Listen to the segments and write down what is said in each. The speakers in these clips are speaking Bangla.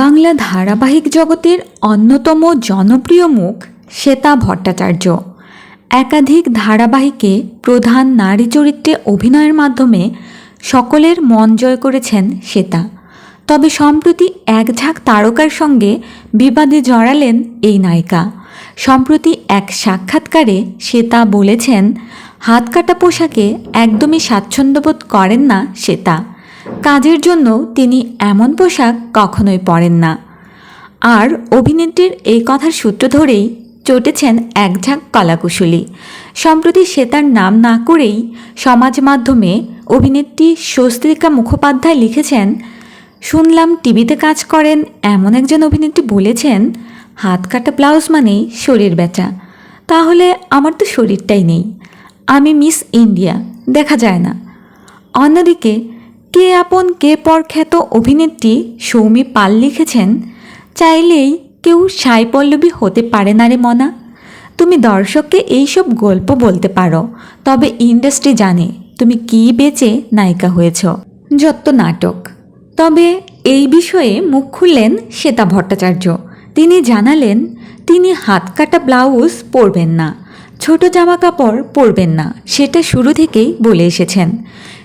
বাংলা ধারাবাহিক জগতের অন্যতম জনপ্রিয় মুখ শ্বেতা ভট্টাচার্য। একাধিক ধারাবাহিকে প্রধান নারী চরিত্রে অভিনয়ের মাধ্যমে সকলের মন জয় করেছেন শ্বেতা। তবে সম্প্রতি এক ঝাঁক তারকার সঙ্গে বিবাদে জড়ালেন এই নায়িকা। সম্প্রতি এক সাক্ষাৎকারে শ্বেতা বলেছেন, হাত কাটা পোশাকে একদমই স্বাচ্ছন্দ্যবোধ করেন না শ্বেতা। কাজের জন্য তিনি এমন পোশাক কখনোই পরেন না। আর অভিনেত্রীর এই কথার সূত্র ধরেই চটেছেন এক ঝাঁক কলাকুশলী। সম্প্রতি তার নাম না করেই সমাজ মাধ্যমে অভিনেত্রী স্বস্তিকা মুখোপাধ্যায় লিখেছেন, শুনলাম টিভিতে কাজ করেন এমন একজন অভিনেত্রী বলেছেন, হাত কাটা ব্লাউজ মানেই শরীর বেচা। তাহলে আমার তো শরীরটাই নেই। আমি মিস ইন্ডিয়া, দেখা যায় না। অন্যদিকে কে আপন কে পরখ্যাত অভিনেত্রী সৌমি পাল লিখেছেন, চাইলেই কেউ সাই পল্লবী হতে পারে না রে মনা। তুমি দর্শককে এইসব গল্প বলতে পারো, তবে ইন্ডাস্ট্রি জানে তুমি কী বেচে নায়িকা হয়েছ। যত নাটক। তবে এই বিষয়ে মুখ খুললেন শ্বেতা ভট্টাচার্য। তিনি জানালেন, তিনি হাত কাটা ব্লাউজ পরবেন না, ছোট জামা কাপড় পরবেন না, সেটা শুরু থেকেই বলে এসেছেন।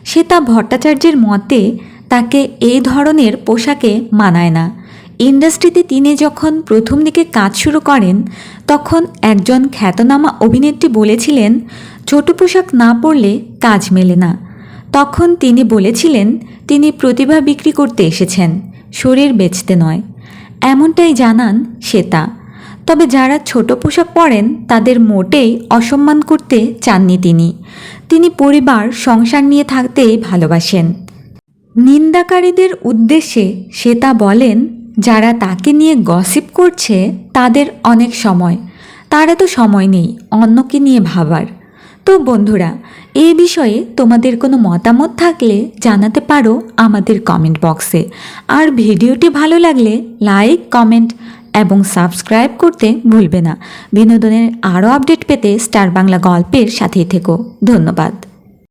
শ্বেতা ভট্টাচার্যের মতে তাকে এই ধরনের পোশাকে মানায় না। ইন্ডাস্ট্রিতে তিনি যখন প্রথম দিকে কাজ শুরু করেন, তখন একজন খ্যাতনামা অভিনেত্রী বলেছিলেন, ছোট পোশাক না পরলে কাজ মেলে না। তখন তিনি বলেছিলেন, তিনি প্রতিভা বিক্রি করতে এসেছেন, শরীর বেচতে নয়। এমনটাই জানান শ্বেতা তবে যারা ছোট পোশাক পরেন, তাদের মোটেই অসম্মান করতে চাননি তিনি। তিনি পরিবার, সংসার নিয়ে থাকতে ভালোবাসেন। নিন্দাকারীদের উদ্দেশ্যে শ্বেতা বলেন, যারা তাকে নিয়ে গসিপ করছে, তাদের অনেক সময়। তারা তো সময় নেই, অন্যকে নিয়ে ভাবার। তো বন্ধুরা এই বিষয়ে তোমাদের কোনো মতামত থাকলে জানাতে পারো আমাদের কমেন্ট বক্সে। আর ভিডিওটি ভালো লাগলে লাইক, কমেন্ট এবং সাবস্ক্রাইব করতে ভুলবে না। বিনোদনের আরও আপডেট পেতে স্টার বাংলা গল্পের সাথেই থেকো। ধন্যবাদ।